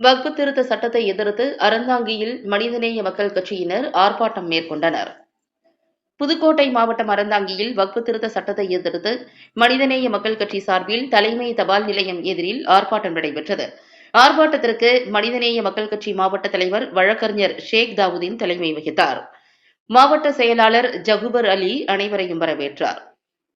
வக்பு திருத்த சட்டத்தை எதிர்த்து அறந்தாங்கியில் மனிதநேய மக்கள் கட்சியினர் ஆர்ப்பாட்டம் மேற்கொண்டனர். புதுக்கோட்டை மாவட்டம் அறந்தாங்கியில் வக்பு திருத்த சட்டத்தை எதிர்த்து மனிதநேய மக்கள் கட்சி சார்பில் தலைமை தபால் நிலையம் எதிரில் ஆர்ப்பாட்டம் நடைபெற்றது. ஆர்ப்பாட்டத்திற்கு மனிதநேய மக்கள் கட்சி மாவட்ட தலைவர் வழக்கறிஞர் ஷேக் தாவூதீன் தலைமை வகித்தார். மாவட்ட செயலாளர் ஜகுபர் அலி அனைவரையும் வரவேற்றார்.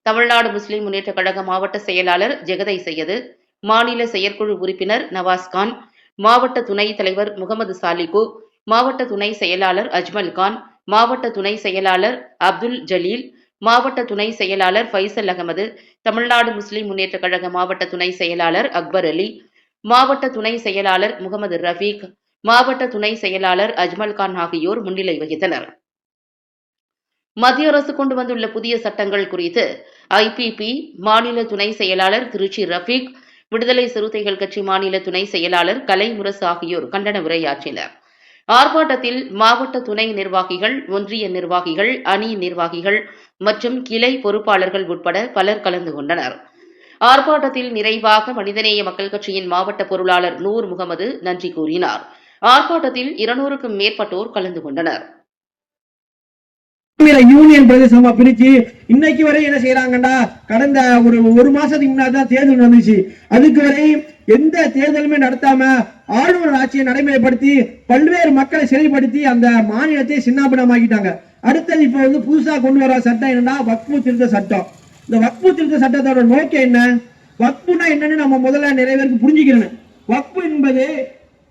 தமிழ்நாடு முஸ்லிம் முன்னேற்றக் கழக மாவட்ட செயலாளர் ஜெகதை சையது மாநில செயற்குழு உறுப்பினர் நவாஸ்கான் மாவட்ட துணைத் தலைவர் முகமது சாலிகு மாவட்ட துணை செயலாளர் அஜ்மல் கான் மாவட்ட துணை செயலாளர் அப்துல் ஜலீல் மாவட்ட துணை செயலாளர் ஃபைசல் அகமது தமிழ்நாடு முஸ்லிம் முன்னேற்றக் கழக மாவட்ட துணை செயலாளர் அக்பர் அலி மாவட்ட துணை செயலாளர் முகமது ரஃபீக் மாவட்ட துணை செயலாளர் அஜ்மல் கான் ஆகியோர் முன்னிலை வகித்தனர். மத்திய அரசு கொண்டு வந்துள்ள புதிய சட்டங்கள் குறித்து ஐபிபி மாநில துணை செயலாளர் திருச்சி ரஃபீக் விடுதலை சிறுத்தைகள் கட்சி மாநில துணை செயலாளர் கலைமுரசு ஆகியோர் கண்டன உரையாற்றினர். ஆர்ப்பாட்டத்தில் மாவட்ட துணை நிர்வாகிகள் ஒன்றிய நிர்வாகிகள் அணி நிர்வாகிகள் மற்றும் கிளை பொறுப்பாளர்கள் உட்பட பலர் கலந்து கொண்டனர். ஆர்ப்பாட்டத்தில் நிறைவாக மனிதநேய மக்கள் கட்சியின் மாவட்ட பொருளாளர் நூர் முகமது நன்றி கூறினார். ஆர்ப்பாட்டத்தில் இருநூறுக்கும் மேற்பட்டோர் கலந்து கொண்டனர். யூனியன் பிரதேசமா பிரிச்சு இன்னைக்கு வரை என்ன செய்யறாங்கடா கடந்த ஒரு ஒரு மாசத்துக்கு முன்னாடி தான் தேர்தல் வந்துச்சு அதுக்கு வரை எந்த தேர்தலுமே நடத்தாம ஆளுநர் ஆட்சியை நடைமுறைப்படுத்தி பல்வேறு மக்களை சிறைப்படுத்தி அந்த மாநிலத்தை சின்னாபினமாக்கிட்டாங்க அடுத்தது இப்ப வந்து புதுசா கொண்டு வர சட்டம் என்னன்னா வக்பு திருத்த சட்டம். இந்த வக்பு திருத்த சட்டத்தோட நோக்கம் என்ன? வக்புனா என்னன்னு நம்ம முதல்ல நிறைய பேருக்கு புரிஞ்சுக்கிறேன் வக்பு என்பது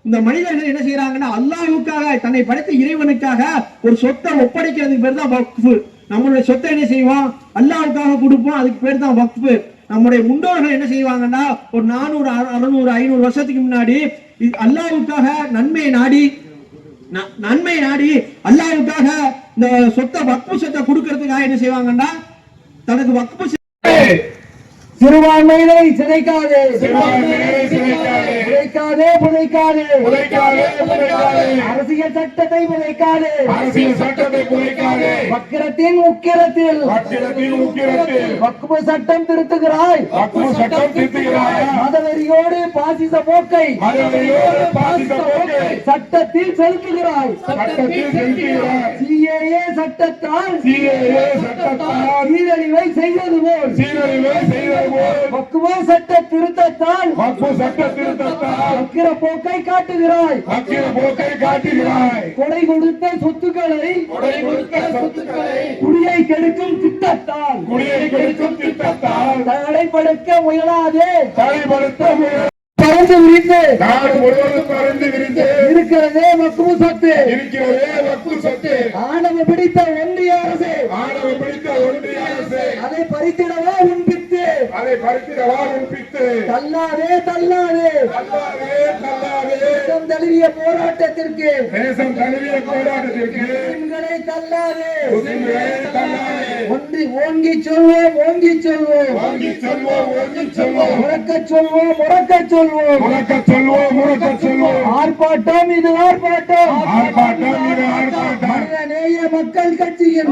இந்த மனிதர்கள் என்ன செய்யறாங்கன்னா அல்லாஹுக்காக தன்னை படைத்த இறைவனுக்காக ஒரு சொத்தை ஒப்படைக்கிறதுக்கு பேர் தான் வக்ஃபு. நம்மளுடைய சொத்தை என்ன செய்வோம்? அல்லாஹ்வுக்காக கொடுப்போம் அதுக்கு பேர் தான் வக்ஃபு. நம்முடைய முன்னோர்கள் என்ன செய்வாங்கன்னா ஒரு நானூறு அறுநூறு ஐநூறு வருஷத்துக்கு முன்னாடி அல்லாவுக்காக நன்மை நாடி நன்மை நாடி அல்லாவுக்காக இந்த சொத்தை வக்பு சொத்தை கொடுக்கறதுக்காக என்ன செய்வாங்கன்னா தனக்கு வக்பு சிறுபான்மையினரை சிதைக்காதே. புதைக்காதே புதைக்காதே. புதைக்காதே, புதைக்காதே. அரசியல் சட்டத்தை புதைக்காதே. அரசியல் சட்டத்தை குறைக்காதே வக்கிரத்தின் உக்கிரத்தில். வக்கிரத்தின் உக்கிரத்தில். சட்டம் திருத்துகிறாய். வக்பு சட்டம் திருத்துகிறாய். மதவெறியோடு பாசிச போக்கை. மதவெறியோடு பாசிச போக்கை. சட்டத்தில் செலுத்துகிறாய். சட்டத்தில் செலுத்துகிறாய். சிஏஏ சட்டத்தால். சிஏஏ சட்டத்தால். சீரழிவை செய்தது போல். சீரழிவை செய்தது போல் வக்குவ சட்ட திருத்தத்தால் வக்பு சட்ட திருத்தத்தால் வக்கிர போக்கை காட்டுகிறாய். வக்கிர போக்கை காட்டுகிறாய். கொடை கொடுத்த சொத்துக்களை கொடை கொடுத்த சொத்துக்களை குடியை கெடுக்கும் திட்டத்தால் குடியை கெடுக்கும் திட்டத்தால் தடைப்படுத்த முயலாதே. தடைப்படுத்த முயல் பறந்து விரிந்து. நாடு முழுவதும் பறந்து விரிந்து. இருக்கிறதே மக்குவ சொத்து. இருக்கிறதே வக்பு சொத்து. ஆணவ பிடித்த ஒன்றிய அரசு. ஆணவ பிடித்த ஒன்றிய அரசு. அதை உன்பித்து அதை பறித்திடவா உண்பித்து தள்ளாதே தள்ளாதே. தள்ளாதே தள்ளாதே. தேசம் தழுவிய போராட்டத்திற்கு தேசம் தழுவிய போராட்டத்திற்கு முஸ்லிம்களை தள்ளாதே. முஸ்லிம்களே தள்ளாதே. ஒன்றி ஓங்கி சொல்வோம் ஓங்கி சொல்வோம். வாங்கி செல்வோம் ஓங்கி செல்வோம். முறக்க சொல்வோம் முறக்க சொல்வோம். முழக்க சொல்வோம் முழக்க சொல்வோம். ஆர்ப்பாட்டம் இது ஆர்ப்பாட்டம். ஆர்ப்பாட்டம் மக்கள் கட்சியின்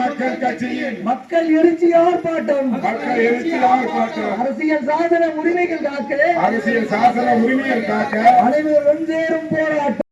மக்கள் கட்சியின் மக்கள் எழுச்சி ஆர்ப்பாட்டம். மக்கள் எழுச்சி ஆர்ப்பாட்டம். அரசியல் சாதன உரிமைகள் காக்க அரசியல் சாசன உரிமையை காக்க அனைவரும் சேரும் போராட்டம்.